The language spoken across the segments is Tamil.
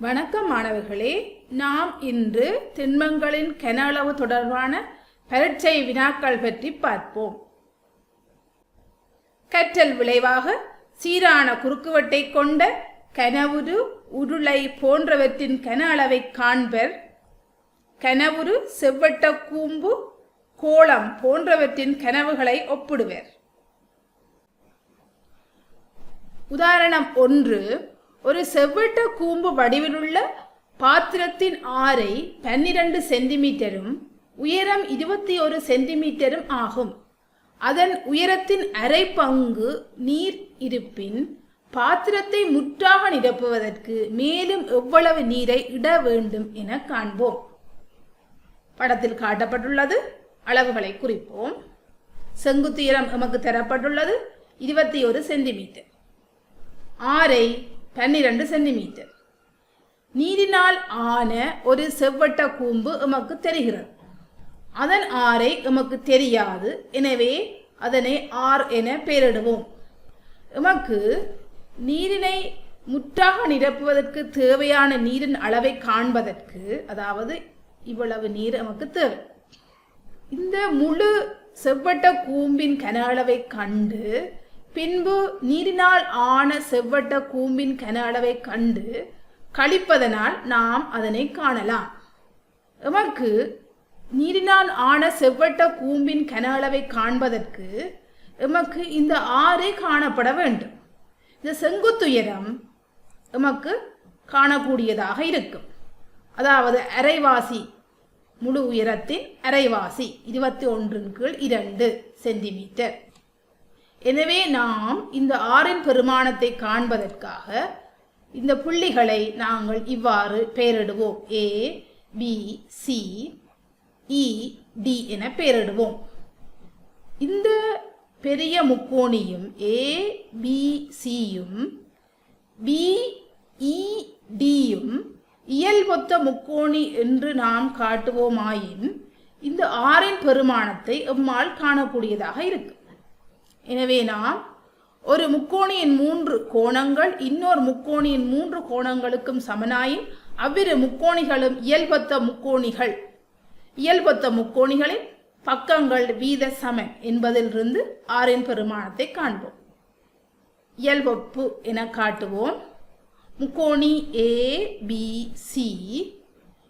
வணக்கம் மாணவர்களே. நாம் இன்று திண்மங்களின் கன அளவு தொடர்பான பரீட்சை வினாக்கள் பற்றி பார்ப்போம். கற்றல் விளைவாக சீரான குறுக்குவட்டை கொண்ட கனவுரு உருளை போன்றவற்றின் கன அளவை காண்பர். கனவுரு செவ்வட்ட கூம்பு கோளம் போன்றவற்றின் கனவுகளை ஒப்பிடுவர். உதாரணம் ஒன்று ஒரு செவ்வட்ட கூம்பு வடிவிலுள்ள பாத்திரத்தின் ஆரை பன்னிரண்டு சென்டிமீட்டரும் உயரம் இருபத்தி ஒரு சென்டிமீட்டரும் ஆகும். அதன் உயரத்தின் அரை பங்கு நீர் இருப்பின் பாத்திரத்தை முற்றாக நிரப்புவதற்கு மேலும் எவ்வளவு நீரை இட வேண்டும் என காண்போம். படத்தில் காட்டப்பட்டுள்ளது. அளவுகளை குறிப்போம். செங்குத்துயரம் எமக்கு தரப்பட்டுள்ளது. இருபத்தி ஒரு சென்டிமீட்டர். ஆரை பன்னிரண்டு சென்டிமீட்டர். நீரினால் ஆன ஒரு செவ்வட்ட கூம்பு எமக்கு தெரிகிறது. அதன் ஆரை எமக்கு தெரியாது. எனவே அதனை ஆர் என பெயரிடுவோம். எமக்கு நீரினை முற்றாக நிரப்புவதற்கு தேவையான நீரின் அளவை காண்பதற்கு அதாவது இவ்வளவு நீர் நமக்கு தேவை. இந்த முழு செவ்வட்ட கூம்பின் கன அளவை கண்டு பின்பு நீரினால் ஆன செவ்வட்ட கூம்பின் கன அளவை கண்டு கழிப்பதனால் நாம் அதனை காணலாம். எமக்கு நீரினால் ஆன செவ்வட்ட கூம்பின் கன அளவை காண்பதற்கு எமக்கு இந்த ஆறே காணப்பட வேண்டும். இந்த செங்குத்துயரம் எமக்கு காணக்கூடியதாக இருக்கும். அதாவது அரைவாசி முழு உயரத்தின் அரைவாசி இருபத்தி ஒன்றின் கீழ் இரண்டு சென்டிமீட்டர். எனவே நாம் இந்த ஆறின் பெருமானத்தை காண்பதற்காக இந்த புள்ளிகளை நாங்கள் இவ்வாறு பெயரிடுவோம். A B C E D என பெயரிடுவோம். இந்த பெரிய முக்கோணியும் ஏ பி சியும் பிஇடியும் e, இயல் மொத்த முக்கோணி என்று நாம் காட்டுவோமாயின் இந்த ஆறின் பெருமானத்தை எம்மால் காணக்கூடியதாக இருக்கு. எனவே நாம் ஒரு முக்கோணியின் மூன்று கோணங்கள் இன்னொரு முக்கோணியின் மூன்று கோணங்களுக்கும் சமனாயின் அவ்விரு முக்கோணிகளும் இயல்பத்த முக்கோணிகள். இயல்பத்த முக்கோணிகளின் பக்கங்கள் வீத சமன் என்பதிலிருந்து ஆறின் பெருமானத்தை காண்போம். இயல்பப்பு என காட்டுவோம். முக்கோணி ஏ பி சி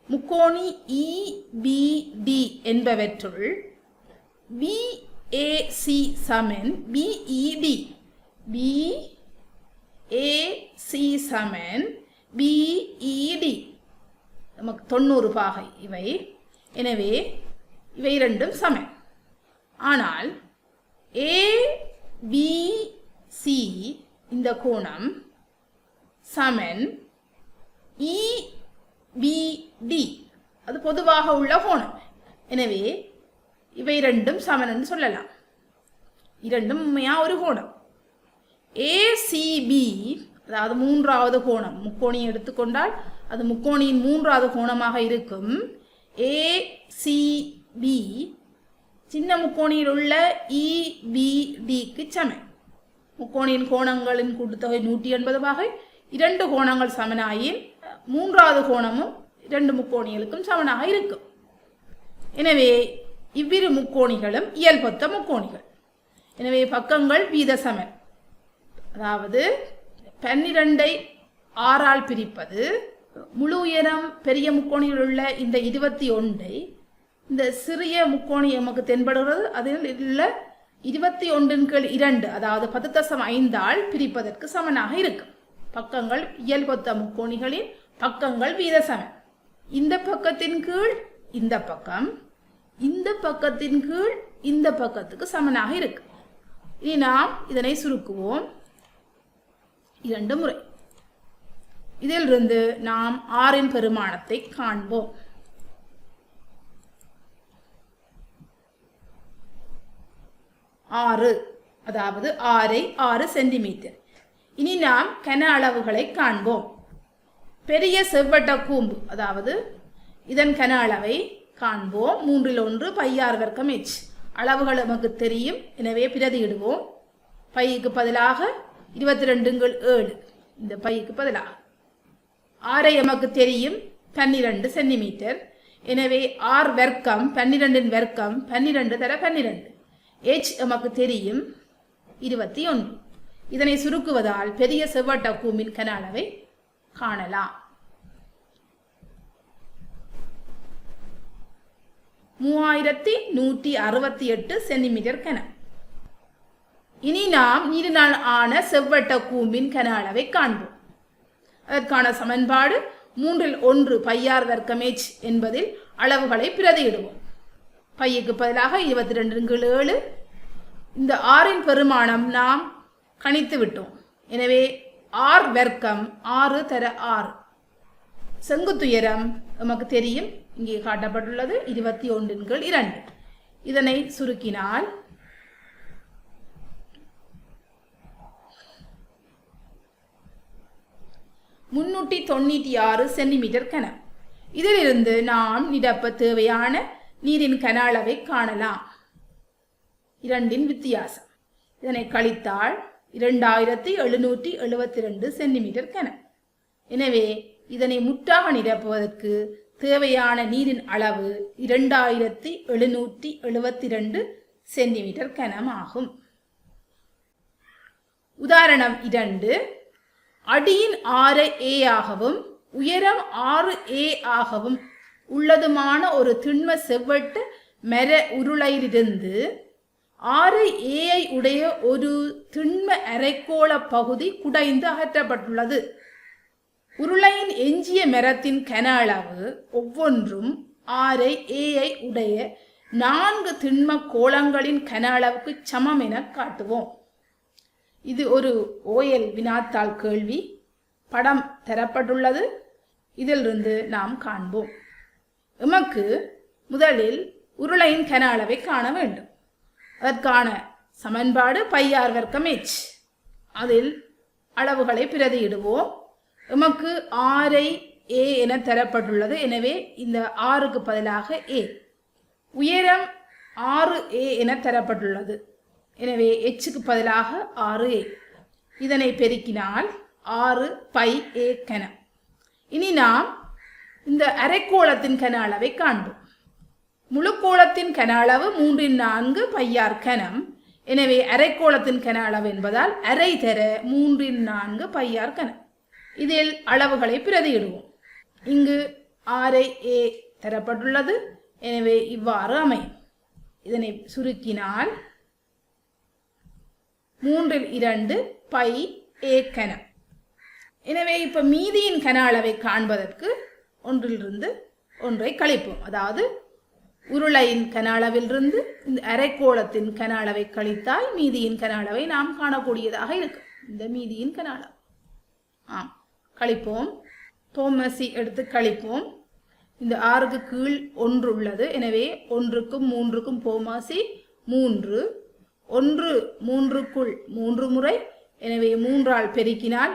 முக்கோணி e, இபிடி என்பவற்றுள் வி சமன் பிஇடி பி ஏசி சமன் பிஇடி நமக்கு தொண்ணூறு பாகை இவை. எனவே இவை இரண்டும் சமன். ஆனால் ஏ சி இந்த கோணம் சமன். E, இபிடி அது பொதுவாக உள்ள கோணம். எனவே இவை இரண்டும் சமன் சொல்லலாம். இரண்டும் உண்மையாக ஒரு கோணம். ஏசிபி அதாவது மூன்றாவது கோணம். முக்கோணி எடுத்துக்கொண்டால் அது முக்கோணியின் மூன்றாவது கோணமாக இருக்கும். ஏசிபி சின்ன முக்கோணியில் உள்ள இபிடிக்கு சமன். முக்கோணியின் கோணங்களின் கூட்டுத்தொகை நூற்றி எண்பது வகை இரண்டு கோணங்கள் சமனாயின் மூன்றாவது கோணமும் இரண்டு முக்கோணிகளுக்கும் சமனாக இருக்கும். எனவே இவ்விரு முக்கோணிகளும் இயல்பொத்த முக்கோணிகள். எனவே பக்கங்கள் வீத சமன் அதாவது பன்னிரண்டை ஆறால் பிரிப்பது முழு உயரம் பெரிய முக்கோணியில் உள்ள இந்த இருபத்தி ஒன்றை இந்த சிறிய முக்கோணி நமக்கு தென்படுகிறது அதில் உள்ள இருபத்தி ஒன்றின் கீழ் இரண்டு அதாவது பத்து தசம் ஐந்தால் பிரிப்பதற்கு சமனாக இருக்கும். பக்கங்கள் இயல்பொத்த முக்கோணிகளின் பக்கங்கள் வீத சமன் இந்த பக்கத்தின் கீழ் இந்த பக்கம் இந்த பக்கத்தின் கீழ் இந்த பக்கத்துக்கு சமனாக இருக்கு. இனி நாம் இதனை சுருக்குவோம். இரண்டு முறை. இதிலிருந்து நாம் ஆறின் பெருமானத்தை காண்போம். ஆறு. அதாவது ஆறை ஆறு சென்டிமீட்டர். இனி நாம் கன அளவுகளை காண்போம். பெரிய செவ்வட்ட கூம்பு அதாவது இதன் கன அளவை காண்போம். மூன்றில் ஒன்று பையார் வர்க்கம் எச். அளவுகள் நமக்கு தெரியும். எனவே பிரதியிடுவோம். பைக்கு பதிலாக இருபத்தி ரெண்டுங்கள் ஏழு. இந்த பைக்கு பதிலாக. ஆரை எமக்கு தெரியும். பன்னிரண்டு சென்டிமீட்டர். எனவே ஆர் வர்க்கம் பன்னிரெண்டின் வர்க்கம் பன்னிரெண்டு தர பன்னிரெண்டு. எச் எமக்கு தெரியும். இருபத்தி ஒன்று. இதனை சுருக்குவதால் பெரிய செவ்வட்ட கூம்பின் கன அளவை காணலாம். மூவாயிரத்தி நூற்றி அறுபத்தி எட்டு சென்டிமீட்டர் கன. இனி நாம் நீரினால் ஆன செவ்வட்ட கூம்பின் கன அளவை காண்போம். அதற்கான சமன்பாடு மூன்றில் ஒன்று பையார் வர்க்கமேஜ் என்பதில் அளவுகளை பிரதியிடுவோம். பையக்கு பதிலாக இருபத்தி ரெண்டு ஏழு. இந்த ஆறின் பெருமானம் நாம் கணித்து விட்டோம். எனவே ஆர் வர்க்கம் ஆறு தர ஆறு. செங்குத்துயரம் நமக்கு தெரியும் இங்கே காட்டப்பட்டுள்ளது இருபத்தி ஒன்றின் கீழ் இரண்டு. இதனை சுருக்கினால் முன்னூற்றி தொண்ணூற்றி ஆறு சென்டிமீட்டர் கனம் இதிலிருந்து நாம் நிரப்ப தேவையான நீரின் கன அளவை காணலாம். இரண்டின் வித்தியாசம். இதனை கழித்தால் இரண்டாயிரத்தி எழுநூற்றி எழுபத்தி ரெண்டு சென்டிமீட்டர் கனம் எனவே இதனை முற்றாக நிரப்புவதற்கு தேவையான நீரின் அளவு இரண்டாயிரத்தி எழுநூற்றி எழுபத்தி ரெண்டு சென்டிமீட்டர் கனம் ஆகும் உதாரணம் இரண்டு. அடியின் ஆறு ஏ ஆகவும் உயரம் ஆறு ஏ ஆகவும் உள்ளதுமான ஒரு திண்ம செவ்வட்டு மர உருளையிலிருந்து ஆறு ஏஐ உடைய ஒரு திண்ம அரைக்கோள பகுதி குடைந்து அகற்றப்பட்டுள்ளது. உருளையின் எஞ்சிய மரத்தின் கன அளவு ஒவ்வொன்றும் ஆரை ஏஐ உடைய நான்கு திண்ம கோளங்களின் கன அளவுக்கு சமம் என காட்டுவோம். இது ஒரு ஓயல் வினாத்தாள் கேள்வி. படம் தரப்பட்டுள்ளது. இதிலிருந்து நாம் காண்போம். எமக்கு முதலில் உருளையின் கன அளவை காண வேண்டும். அதற்கான சமன்பாடு பையார் வர்க்கம் எச் அதில் அளவுகளை பிரதியிடுவோம். எமக்கு ஆரை ஏ என தரப்பட்டுள்ளது. எனவே இந்த ஆறுக்கு பதிலாக ஏ உயரம் ஆறு ஏ என தரப்பட்டுள்ளது. எனவே எச்சுக்கு பதிலாக ஆறு ஏ இதனை பெருக்கினால் ஆறு பை ஏ கன. இனி நாம் இந்த அரைக்கோளத்தின் கன அளவை காண்போம். முழுக்கோளத்தின் கன அளவு மூன்றின் நான்கு பையார் கனம். எனவே அரைக்கோளத்தின் கன அளவு என்பதால் அரை தர மூன்றின் நான்கு பையார் கனம். இதில் அளவுகளை பிரதியிடுவோம். இங்கு ஆரை ஏ தரப்பட்டுள்ளது. எனவே இவ்வாறு அமையும். இதனை சுருக்கினால் மூன்றில் இரண்டு பை ஏ கனம். எனவே இப்போ மீதியின் கன அளவை காண்பதற்கு ஒன்றிலிருந்து ஒன்றை கழிப்போம். அதாவது உருளையின் கன அளவிலிருந்து இந்த அரைக்கோளத்தின் கன அளவை கழித்தால் மீதியின் கன அளவை நாம் காணக்கூடியதாக இருக்கும். இந்த மீதியின் கன அளவு. ஆம். கழிப்போம். தோமசி எடுத்து கழிப்போம். இந்த ஆறுக்கு கீழ் ஒன்று உள்ளது. எனவே ஒன்றுக்கும் மூன்றுக்கும் போமாசி மூன்று. ஒன்று மூன்றுக்குள் மூன்று முறை. எனவே மூன்றால் பெருக்கினால்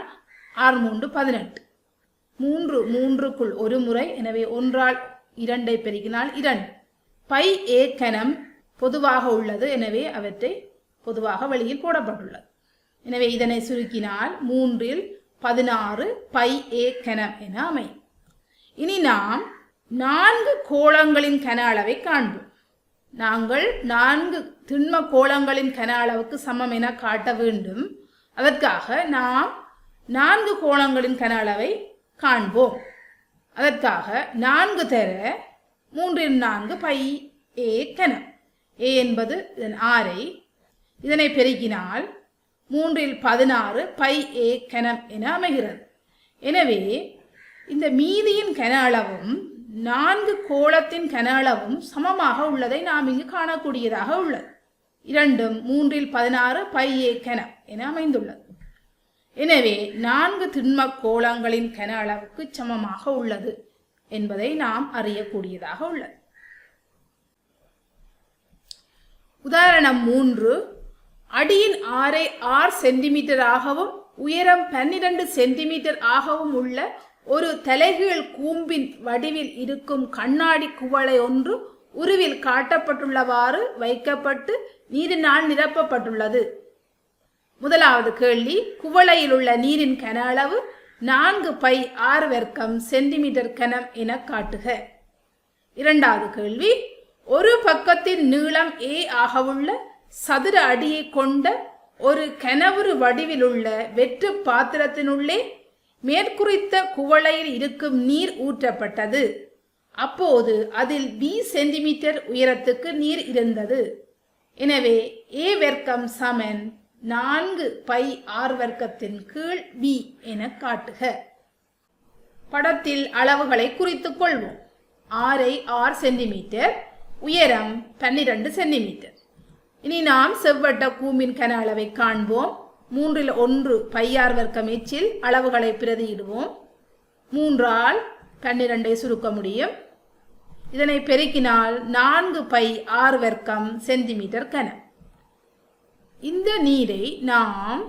ஆறு மூன்று பதினெட்டு. மூன்று மூன்றுக்குள் ஒரு முறை. எனவே ஒன்றால் இரண்டை பெருக்கினால் இரண்டு. பை ஏ கனம் பொதுவாக உள்ளது. எனவே அவற்றை பொதுவாக வெளியில் போடப்பட்டுள்ளது. எனவே இதனை சுருக்கினால் மூன்றில் பதினாறு பை ஏ கனம் என அமையும். இனி நாம் நான்கு கோளங்களின் கன அளவை காண்போம். நாங்கள் நான்கு திண்ம கோளங்களின் கன அளவுக்கு சமம் என காட்ட வேண்டும். அதற்காக நாம் நான்கு கோளங்களின் கன அளவை காண்போம். அதற்காக நான்கு தர மூன்றில் நான்கு பை ஏ கனம் ஏ என்பது இதன் ஆரை. இதனை பெருக்கினால் மூன்றில் பதினாறு பை ஏ கனம் என அமைகிறது. எனவே இந்த மீதியின் கன அளவும் நான்கு கோளத்தின் கன அளவும் சமமாக உள்ளதை நாம் இங்கு காணக்கூடியதாக உள்ளது. இரண்டும் மூன்றில் பதினாறு பை ஏ கனம் என அமைந்துள்ளது. எனவே நான்கு திண்ம கோளங்களின் கன அளவுக்கு சமமாக உள்ளது என்பதை நாம் அறியக்கூடியதாக உள்ளது. உதாரணம் மூன்று அடியின் ஆரை ஆறு சென்டிமீட்டராகவும் உயரம் பன்னிரண்டு சென்டிமீட்டர் ஆகவும் உள்ள ஒரு தலைகீழ் கூம்பின் வடிவில் இருக்கும் கண்ணாடி குவளை ஒன்று உருவில் காட்டப்பட்டுள்ளவாறு வைக்கப்பட்டு நீரினால் நிரப்பப்பட்டுள்ளது. முதலாவது கேள்வி குவளையில் உள்ள நீரின் கன அளவு நான்கு பை ஆறு வர்க்கம் சென்டிமீட்டர் கனம் என காட்டுக. இரண்டாவது கேள்வி ஒரு பக்கத்தின் நீளம் ஏ ஆகவுள்ள சதுர அடியை கொண்ட ஒரு கனவுரு வடிவிலுள்ள வெற்று பாத்திரத்தினுள்ளே மேற்குறித்த குவளையில் இருக்கும் நீர் ஊற்றப்பட்டது. அப்போது அதில் பி சென்டிமீட்டர் உயரத்துக்கு நீர் இருந்தது. எனவே ஏ வர்க்கம் சமன் நான்கு பை ஆர் வர்க்கத்தின் கீழ் பி என காட்டுக. படத்தில் அளவுகளை குறித்துக் கொள்வோம். ஆரை ஆறு சென்டிமீட்டர் உயரம் பன்னிரண்டு சென்டிமீட்டர். இனி நாம் செவ்வட்ட கூம்பின் கன அளவை காண்போம். மூன்றில் ஒன்று பையார் வர்க்கம் எச்சில் அளவுகளை பிரதியிடுவோம். மூன்றால் பன்னிரண்டை சுருக்க முடியும். இதனை பெருக்கினால் நான்கு பை ஆறு வர்க்கம் சென்டிமீட்டர் கன. இந்த நீரை நாம்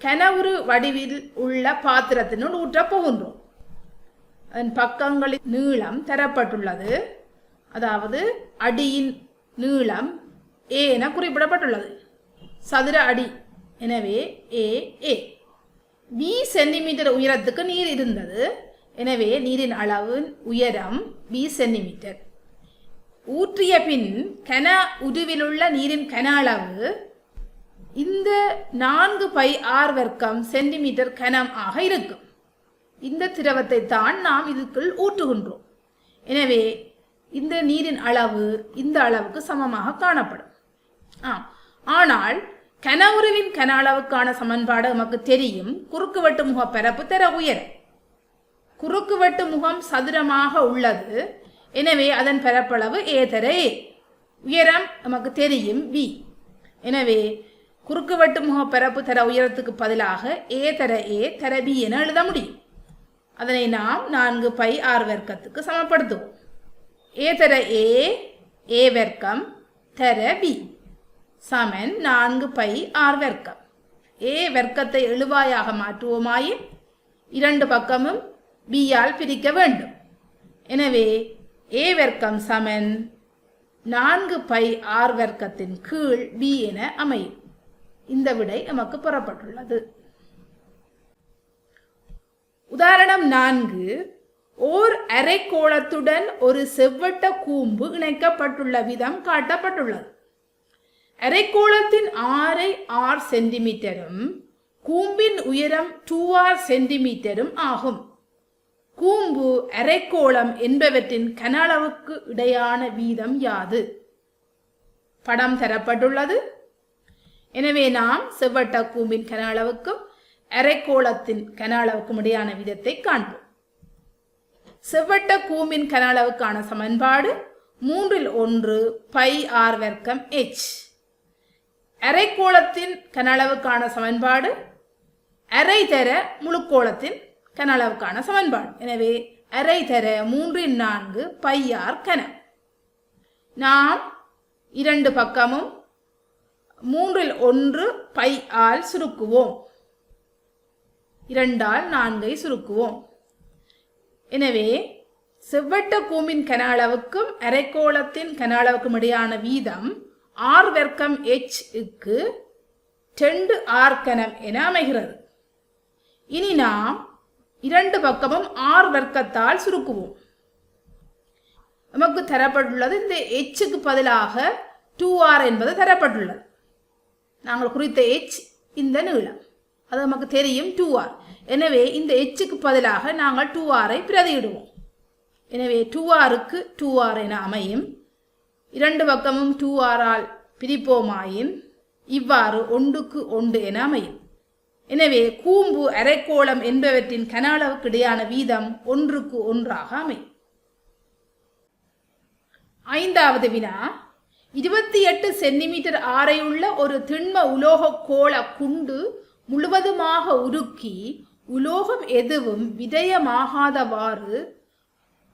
கனவுரு வடிவில் உள்ள பாத்திரத்தினுள் ஊற்றப் போகின்றோம். அதன் பக்கங்களின் நீளம் தரப்பட்டுள்ளது. அதாவது அடியின் நீளம் ஏ என குறிப்பிடப்பட்டுள்ளது. சதுர அடி. எனவே ஏ ஏ. வி சென்டிமீட்டர் உயரத்துக்கு நீர் இருந்தது. எனவே நீரின் அளவு உயரம் வி சென்டிமீட்டர் ஊற்றிய பின் கன உருவிலுள்ள நீரின் கன அளவு இந்த நான்கு பை ஆர் வர்க்கம் சென்டிமீட்டர் கனம் ஆக இருக்கும். இந்த திரவத்தை தான் நாம் இதுக்குள் ஊற்றுகின்றோம். எனவே இந்த நீரின் அளவு இந்த அளவுக்கு சமமாக காணப்படும். ஆம். ஆனால் கனவுருவின் கன அளவுக்கான சமன்பாடு நமக்கு தெரியும். குறுக்குவெட்டு முக பரப்பு தர உயரம் குறுக்குவெட்டு முகம் சதுரமாக உள்ளது. எனவே அதன் பரப்பளவு ஏ தர ஏ உயரம் நமக்கு தெரியும் வி. எனவே குறுக்குவெட்டு முக பரப்பு தர உயரத்துக்கு பதிலாக ஏ தர ஏ தர பி என எழுத முடியும். அதனை நாம் நான்கு பை ஆறு வர்க்கத்துக்கு சமப்படுத்துவோம். ஏ தர ஏ ஏ வர்க்கம் தர பி. சமன் நான்கு பை ஆர் வர்க்கம். ஏ வர்க்கத்தை எழுவாயாக மாற்றுவோமாயின் இரண்டு பக்கமும் பியால் பிரிக்க வேண்டும். எனவே ஏ வர்க்கம் சமன் நான்கு பை ஆர் வர்க்கத்தின் கீழ் பி என அமையும். இந்த விடை நமக்கு புறப்பட்டுள்ளது. உதாரணம் நான்கு. ஓர் அரைக்கோளத்துடன் ஒரு செவ்வட்ட கூம்பு இணைக்கப்பட்டுள்ள விதம் காட்டப்பட்டுள்ளது. அரைக்கோளத்தின் ஆரை ஆர் சென்டிமீட்டரும் கூம்பின் உயரம் டூ ஆர் சென்டிமீட்டரும் ஆகும். கூம்பு அரைக்கோளம் என்பவற்றின் கன அளவுக்கு இடையான வீதம் யாது? படம் தரப்பட்டுள்ளது. எனவே நாம் செவ்வட்ட கூம்பின் கன அளவுக்கும் அரைக்கோளத்தின் கன அளவுக்கும் இடையான விதத்தை காண்போம். செவ்வட்ட கூம்பின் கன அளவுக்கான சமன்பாடு மூன்றில் ஒன்று பை ஆர் வர்க்கம் எச் அரைக்கோளத்தின் கனளவுக்கான சமன்பாடு அரை தர முழுக்கோளத்தின் கனளவுக்கான சமன்பாடு. எனவே அரை தர மூன்றின் நான்கு பை ஆர் கன. நாம் இரண்டு பக்கமும் மூன்றில் ஒன்று பை ஆல் சுருக்குவோம். இரண்டால் நான்கை சுருக்குவோம். எனவே செவ்வட்ட கூம்பின் கன அளவுக்கும் அரைக்கோளத்தின் கன அளவுக்கும் இடையான வீதம் ஆர் வர்க்கம் எச் இக்கு ரெண்டு ஆர்கனம் என அமைகிறது. இனி நாம் இரண்டு பக்கமும் ஆர் வர்க்கத்தால் சுருக்குவோம். நமக்கு தரப்பட்டுள்ளது இந்த எச்சுக்கு பதிலாக டூ ஆர் என்பது தரப்பட்டுள்ளது. நாங்கள் குறித்த எச் இந்த நீளம். அது நமக்கு தெரியும் டூ ஆர் எனவே இந்த எச்சுக்கு பதிலாக நாங்கள் டூ ஆரை பிரதியிடுவோம். எனவே டூ ஆருக்கு டூ ஆர் என அமையும். இரண்டு பக்கமும் டூ ஆரால் பிரிப்போமாயின் இவ்வாறு ஒன்றுக்கு ஒன்று என அமையும். எனவே கூம்பு அரைக்கோளம் என்பவற்றின் கன அளவுக்கு இடையான வீதம் ஒன்றுக்கு ஒன்றாக அமையும். ஐந்தாவது வினா. இருபத்தி எட்டு சென்டிமீட்டர் ஆரையுள்ள ஒரு திண்ம உலோக கோள குண்டு முழுவதுமாக உருக்கி உலோகம் எதுவும் விதயமாகாதவாறு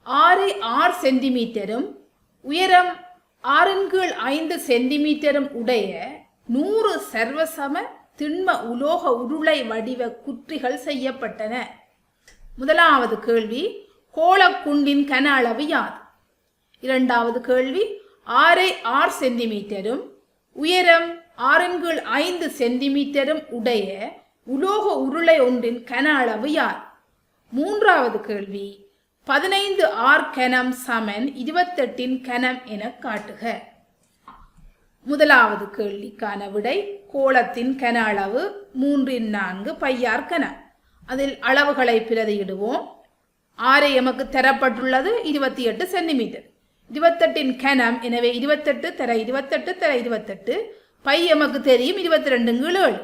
ஆறு ஆறு சென்டிமீட்டரும் உயரம் ஆறின் கீழ் ஐந்து சென்டிமீட்டரும் உடைய நூறு சர்வசம திண்ம உலோக உருளை வடிவ குற்றிகள் செய்யப்பட்டன. முதலாவது கேள்வி கோளக்குண்டின் கன அளவு யாது? இரண்டாவது கேள்வி ஆறை ஆறு சென்டிமீட்டரும் உயரம் ஆறின் ஐந்து சென்டிமீட்டரும் உடைய உலோக உருளை ஒன்றின் கன அளவு யார் மூன்றாவது கேள்வி பதினைந்து ஆர் கனம் சமன் இருபத்தெட்டின் கனம் என காட்டுக. முதலாவது கேள்விக்கான விடை கோலத்தின் கன அளவு மூன்றின் நான்கு பையார் கன. அதில் அளவுகளை பிரதியிடுவோம். ஆரை எமக்கு தரப்பட்டுள்ளது இருபத்தி எட்டு சென்டிமீட்டர். இருபத்தெட்டின் கனம் எனவே இருபத்தெட்டு தர இருபத்தெட்டு தர இருபத்தெட்டு. பை எமக்கு தெரியும் இருபத்தி ரெண்டு ஏழு.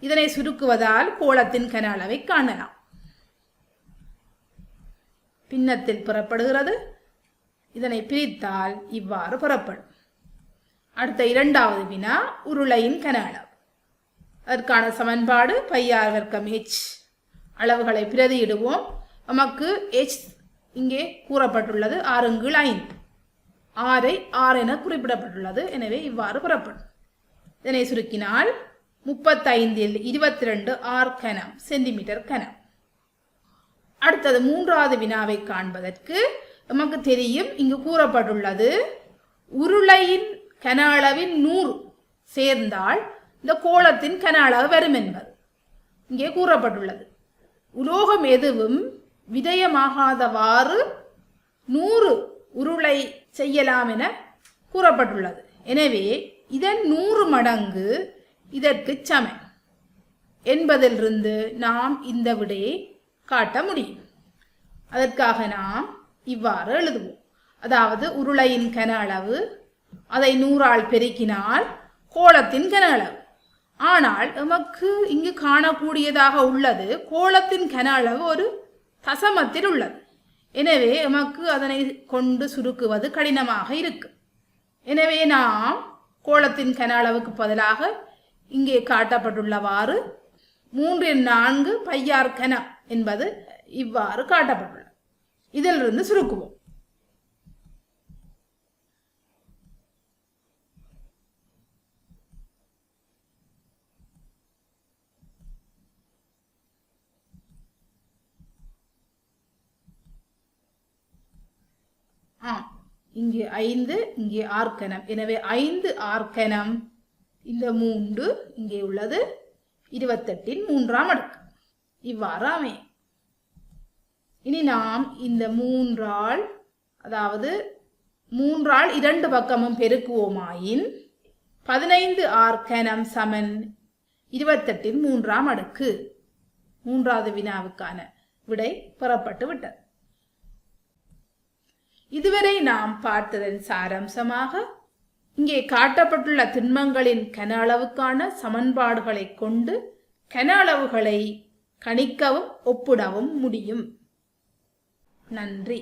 இதனை சுருக்குவதால் கோலத்தின் கன அளவை காணலாம். பின்னத்தில் புறப்படுகிறது. இதனை பிரித்தால் இவ்வாறு புறப்படும். அடுத்த இரண்டாவது வினா உருளையின் கன அளவு. அதற்கான சமன்பாடு பையார் வர்க்கம் ஹெச் அளவுகளை பிரதியிடுவோம். நமக்கு ஹெச் இங்கே கூறப்பட்டுள்ளது ஆறுங்கீழ் ஐந்து. ஆறை ஆறு என குறிப்பிடப்பட்டுள்ளது. எனவே இவ்வாறு புறப்படும். இதனை சுருக்கினால் முப்பத்தைந்தில் இருபத்தி ரெண்டு ஆர் கனம் சென்டிமீட்டர் கனம். அடுத்தது மூன்றாவது வினாவை காண்பதற்கு நமக்கு தெரியும் இங்கு கூறப்பட்டுள்ளது உருளையின் கன அளவின் நூறு சேர்ந்தால் இந்த கோலத்தின் கன அளவு வரும் என்பது. இங்கே கூறப்பட்டுள்ளது. உலோகம் எதுவும் விதயமாகாதவாறு நூறு உருளை செய்யலாம் என கூறப்பட்டுள்ளது. எனவே இதன் நூறு மடங்கு இதற்கு சமன் என்பதிலிருந்து நாம் இந்த விடையை காட்ட முடியும். அதற்காக நாம் இவ்வாறு எழுதுவோம். அதாவது உருளையின் கன அளவு அதை நூறால் பெருக்கினால் கோலத்தின் கன அளவு. ஆனால் எமக்கு இங்கு காணக்கூடியதாக உள்ளது கோலத்தின் கன அளவு ஒரு தசமத்தில் உள்ளது. எனவே எமக்கு அதனை கொண்டு சுருக்குவது கடினமாக இருக்கும் எனவே நாம் கோலத்தின் கன அளவுக்கு பதிலாக இங்கே காட்டப்பட்டுள்ளவாறு மூன்றில் நான்கு பையார் என்பது இவ்வாறு காட்டப்பட்டுள்ளது. இதிலிருந்து சுருக்குவோம். இங்கே ஐந்து இங்கே ஆர்க்கனம். எனவே ஐந்து ஆர்க்கனம். இந்த மூன்று இங்கே உள்ளது. இருபத்தெட்டின் மூன்றாம் அடுக்கு. இவ்வாறு அமையும் இனி நாம் இந்த மூன்றால் அதாவது மூன்றால் இரண்டு பக்கமும் பெருக்குவோமாயின் பதினைந்து ஆர்க்கனம் சமன் இருபத்தெட்டின் மூன்றாம் அடுக்கு. மூன்றாவது வினாவுக்கான விடை பெறப்பட்டு விட்டது. இதுவரை நாம் பார்த்ததன் சாரம்சமாக இங்கே காட்டப்பட்டுள்ள திண்மங்களின் கன அளவுக்கான சமன்பாடுகளை கொண்டு கன அளவுகளை கணிக்கவும் ஒப்பிடவும் முடியும். நன்றி.